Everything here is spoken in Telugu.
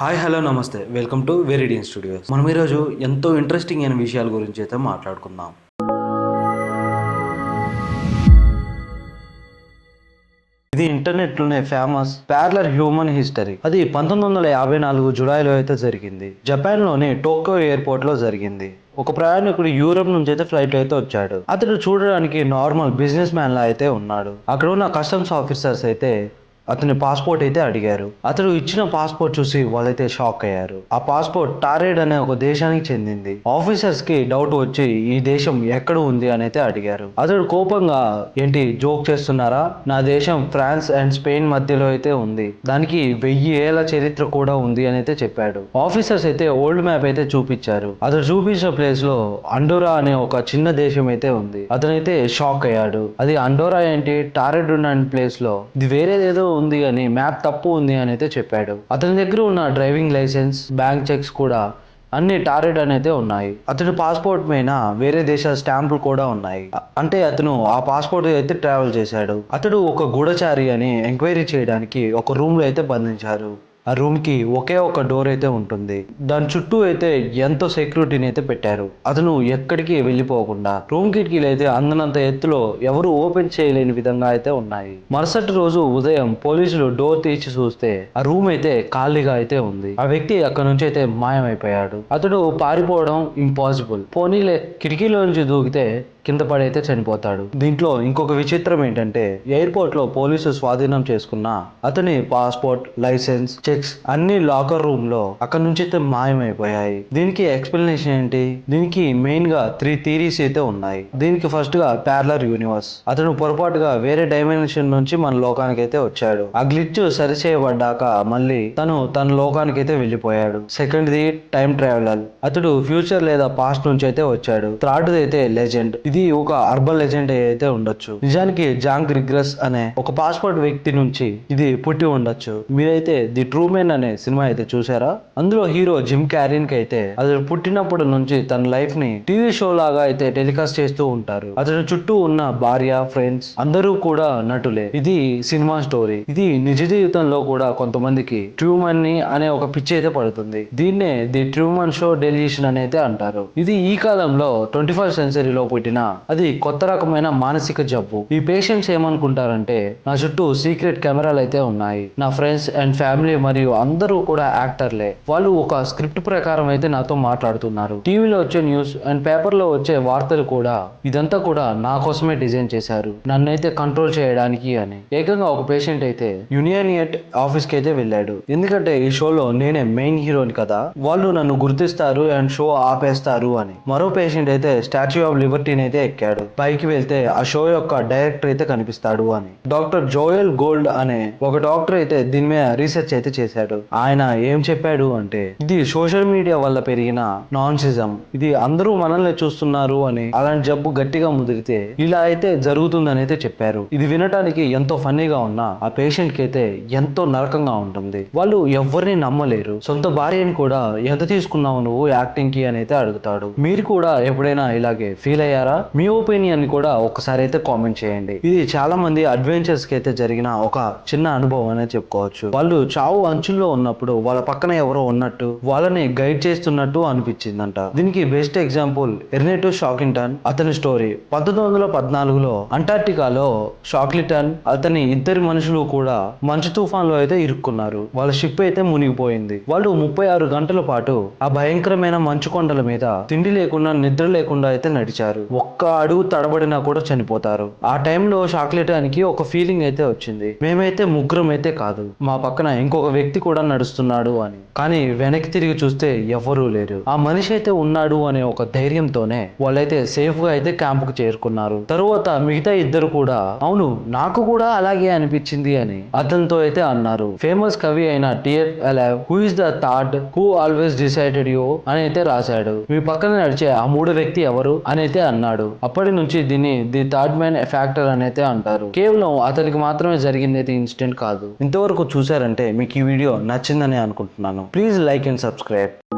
హాయ్ హలో నమస్తే. Welcome to Veridian studios. మనం ఈరోజు ఎంతో ఇంట్రెస్టింగ్ అయిన విషయాల గురించి అయితే మాట్లాడుకుందాం. ఇది ఇంటర్నెట్లోనే ఫేమస్ ప్యారలర్ హ్యూమన్ హిస్టరీ. అది పంతొమ్మిది వందల యాభై నాలుగు జులైలో అయితే జరిగింది. జపాన్లోని టోక్యో ఎయిర్పోర్ట్లో జరిగింది. ఒక ప్రయాణికుడు యూరప్ నుంచి అయితే ఫ్లైట్ అయితే వచ్చాడు. అతడు చూడడానికి నార్మల్ బిజినెస్ మ్యాన్ లా అయితే ఉన్నాడు. అక్కడ ఉన్న కస్టమ్స్ ఆఫీసర్స్ అయితే అతని పాస్పోర్ట్ అయితే అడిగారు. అతడు ఇచ్చిన పాస్పోర్ట్ చూసి వాళ్ళైతే షాక్ అయ్యారు. ఆ పాస్పోర్ట్ టారేడ్ అనే ఒక దేశానికి చెందింది. ఆఫీసర్స్కి డౌట్ వచ్చి ఈ దేశం ఎక్కడ ఉంది అని అయితే అడిగారు. అతడు కోపంగా ఏంటి జోక్ చేస్తున్నారా? నా దేశం ఫ్రాన్స్ అండ్ స్పెయిన్ మధ్యలో అయితే ఉంది. దానికి వెయ్యి ఏళ్ళ చరిత్ర కూడా ఉంది అని అయితే చెప్పాడు. ఆఫీసర్స్ అయితే ఓల్డ్ మ్యాప్ అయితే చూపించారు. అతడు చూపించిన ప్లేస్లో అండోరా అనే ఒక చిన్న దేశం అయితే ఉంది. అతనైతే షాక్ అయ్యాడు. అది అండోరా ఏంటి? టారెడ్ ఉన్న ప్లేస్లో. ఇది వేరేదేదో ఉంది అని మ్యాప్ తప్పు ఉంది అని అయితే చెప్పాడు. అతని దగ్గర ఉన్న డ్రైవింగ్ లైసెన్స్ బ్యాంక్ చెక్స్ కూడా అన్ని టారెడ్ అనేది ఉన్నాయి. అతని పాస్పోర్ట్ మీద వేరే దేశాల స్టాంపులు కూడా ఉన్నాయి. అంటే అతను ఆ పాస్పోర్ట్ అయితే ట్రావెల్ చేశాడు. అతడు ఒక గూఢచారి అని ఎంక్వైరీ చేయడానికి ఒక రూమ్లో అయితే బంధించారు. ఆ రూమ్కి ఒకే ఒక డోర్ అయితే ఉంటుంది. దాని చుట్టూ అయితే ఎంతో సెక్యూరిటీని అయితే పెట్టారు. అతను ఎక్కడికి వెళ్ళిపోకుండా రూమ్ కిటికీలు అయితే అందనంత ఎత్తులో ఎవరు ఓపెన్ చేయలేని విధంగా అయితే ఉన్నాయి. మరుసటి రోజు ఉదయం పోలీసులు డోర్ తీసి చూస్తే ఆ రూమ్ అయితే ఖాళీగా అయితే ఉంది. ఆ వ్యక్తి అక్కడ నుంచి అయితే మాయమైపోయాడు. అతడు పారిపోవడం ఇంపాసిబుల్ పోనీలే కిటికీలో నుంచి దూకితే కింద పడైతే చనిపోతాడు. దీంట్లో ఇంకొక విచిత్రం ఏంటంటే ఎయిర్పోర్ట్లో పోలీసు స్వాధీనం చేసుకున్న అతని పాస్పోర్ట్ లైసెన్స్ చెక్స్ అన్ని లాకర్ రూమ్లో అక్కడ నుంచి అయితే మాయమైపోయాయి. దీనికి ఎక్స్ప్లెనేషన్ ఏంటి? దీనికి మెయిన్గా త్రీ థీరీస్ అయితే ఉన్నాయి. దీనికి ఫస్ట్గా ప్యారలర్ యూనివర్స్ అతను పొరపాటుగా వేరే డైమెన్షన్ నుంచి మన లోకానికి అయితే వచ్చాడు. ఆ గ్లిచ్ సరి చేయబడ్డాక మళ్ళీ తను తన లోకానికి అయితే వెళ్ళిపోయాడు. సెకండ్ ది టైం ట్రావెలర్ అతడు ఫ్యూచర్ లేదా పాస్ట్ నుంచి అయితే వచ్చాడు థర్డ్ అయితే లెజెండ్ ఇది ఇది ఒక అర్బన్ లెజెండ్ అయితే ఉండొచ్చు. నిజానికి జాంగ్ రిగ్రెస్ అనే ఒక పాస్పోర్ట్ వ్యక్తి నుంచి ఇది పుట్టి ఉండొచ్చు. మీరైతే ది ట్రూ మెన్ అనే సినిమా అయితే చూసారా? అందులో హీరో జిమ్ క్యారీన్కి అయితే అతను పుట్టినప్పటి నుంచి తన లైఫ్ని టీవీ షో లాగా అయితే టెలికాస్ట్ చేస్తూ ఉంటారు. అతని చుట్టూ ఉన్న భార్య ఫ్రెండ్స్ అందరూ కూడా నటులే. ఇది సినిమా స్టోరీ. ఇది నిజ జీవితంలో కూడా కొంతమందికి ట్రూమన్ని అనే ఒక పిచ్చి అయితే పడుతుంది. దీన్నే ది ట్రూమన్ షో డెలిషన్ అని అయితే అంటారు. ఇది ఈ కాలంలో ట్వంటీ ఫస్ట్ సెంచరీలో పుట్టిన అది కొత్త రకమైన మానసిక జబ్బు. ఈ పేషెంట్స్ ఏమనుకుంటారంటే నా చుట్టూ సీక్రెట్ కెమెరాలు అయితే ఉన్నాయి. నా ఫ్రెండ్స్ అండ్ ఫ్యామిలీ మరియు అందరూ కూడా యాక్టర్లే. వాళ్ళు ఒక స్క్రిప్ట్ ప్రకారం అయితే నాతో మాట్లాడుతున్నారు. టీవీలో వచ్చే న్యూస్ అండ్ పేపర్లో వచ్చే వార్తలు కూడా ఇదంతా కూడా నా కోసమే డిజైన్ చేశారు. నన్నైతే కంట్రోల్ చేయడానికి అని. ఏకంగా ఒక పేషెంట్ అయితే యూనియనియట్ ఆఫీస్కి అయితే వెళ్ళాడు. ఎందుకంటే ఈ షోలో నేనే మెయిన్ హీరోని కదా వాళ్ళు నన్ను గుర్తిస్తారు అండ్ షో ఆపేస్తారు అని. మరో పేషెంట్ అయితే స్టాచ్యూ ఆఫ్ లిబర్టీని అయితే ఎక్కాడు. పైకి వెళ్తే ఆ షో యొక్క డైరెక్టర్ అయితే కనిపిస్తాడు అని. డాక్టర్ జోయల్ గోల్డ్ అనే ఒక డాక్టర్ అయితే దీని మీద రీసెర్చ్ అయితే చేశాడు. ఆయన ఏం చెప్పాడు అంటే ఇది సోషల్ మీడియా వల్ల పెరిగిన నాన్సిజం. ఇది అందరూ మనల్ని చూస్తున్నారు అని అలాంటి జబ్బు గట్టిగా ముదిరితే ఇలా అయితే జరుగుతుందని అయితే చెప్పారు. ఇది వినటానికి ఎంతో ఫన్నీగా ఉన్నా ఆ పేషెంట్కి అయితే ఎంతో నరకంగా ఉంటుంది. వాళ్ళు ఎవరిని నమ్మలేరు. సొంత భార్యని కూడా ఎంత తీసుకున్నావు నువ్వు యాక్టింగ్కి అని అయితే అడుగుతాడు. మీరు కూడా ఎప్పుడైనా ఇలాగే ఫీల్ అయ్యారా? మీ ఒపీనియన్ కూడా ఒకసారి అయితే కామెంట్ చేయండి. ఇది చాలా మంది అడ్వెంచర్స్కి అయితే జరిగిన ఒక చిన్న అనుభవం అనే చెప్పుకోవచ్చు. వాళ్ళు చావు అంచుల్లో ఉన్నప్పుడు వాళ్ళ పక్కన ఎవరో ఉన్నట్టు వాళ్ళని గైడ్ చేస్తున్నట్టు అనిపించిందంట. దీనికి బెస్ట్ ఎగ్జాంపుల్ ఎర్నేటో షాకింగ్టన్ అతని స్టోరీ పంతొమ్మిది వందల పద్నాలుగులో అంటార్టికాలో షాక్లిటన్ అతని ఇద్దరి మనుషులు కూడా మంచు తుఫాన్లో అయితే ఇరుక్కున్నారు. వాళ్ళ షిప్ అయితే మునిగిపోయింది. వాళ్ళు ముప్పై ఆరు గంటల పాటు ఆ భయంకరమైన మంచు కొండల మీద తిండి లేకుండా నిద్ర లేకుండా అయితే నడిచారు. ఒక్క అడుగు తడబడినా కూడా చనిపోతారు. ఆ టైంలో చాక్లెట్ షాక్లిటానికి ఒక ఫీలింగ్ అయితే వచ్చింది. మేమైతే ముగ్గురం అయితే కాదు. మా పక్కన ఇంకొక వ్యక్తి కూడా నడుస్తున్నాడు అని. కానీ వెనక్కి తిరిగి చూస్తే ఎవరూ లేరు. ఆ మనిషి అయితే ఉన్నాడు అనే ఒక ధైర్యంతోనే వాళ్ళైతే సేఫ్గా అయితే క్యాంప్కు చేరుకున్నారు. తరువాత మిగతా ఇద్దరు కూడా అవును నాకు కూడా అలాగే అనిపించింది అని అతనితో అయితే అన్నారు. ఫేమస్ కవి అయిన tear alive who is the thought who always decided you అని అయితే రాశాడు. మీ పక్కన నడిచే ఆ మూడు వ్యక్తి ఎవరు? అని అయితే అన్నాడు. అప్పటి నుంచి దీన్ని ది థర్డ్ మ్యాన్ ఫ్యాక్టర్ అనైతే అంటారు. కేవలం అతనికి మాత్రమే జరిగింది అయితే ఇన్సిడెంట్ కాదు. ఇంతవరకు చూసారంటే మీకు ఈ వీడియో నచ్చిందని అనుకుంటున్నాను. Please like and subscribe.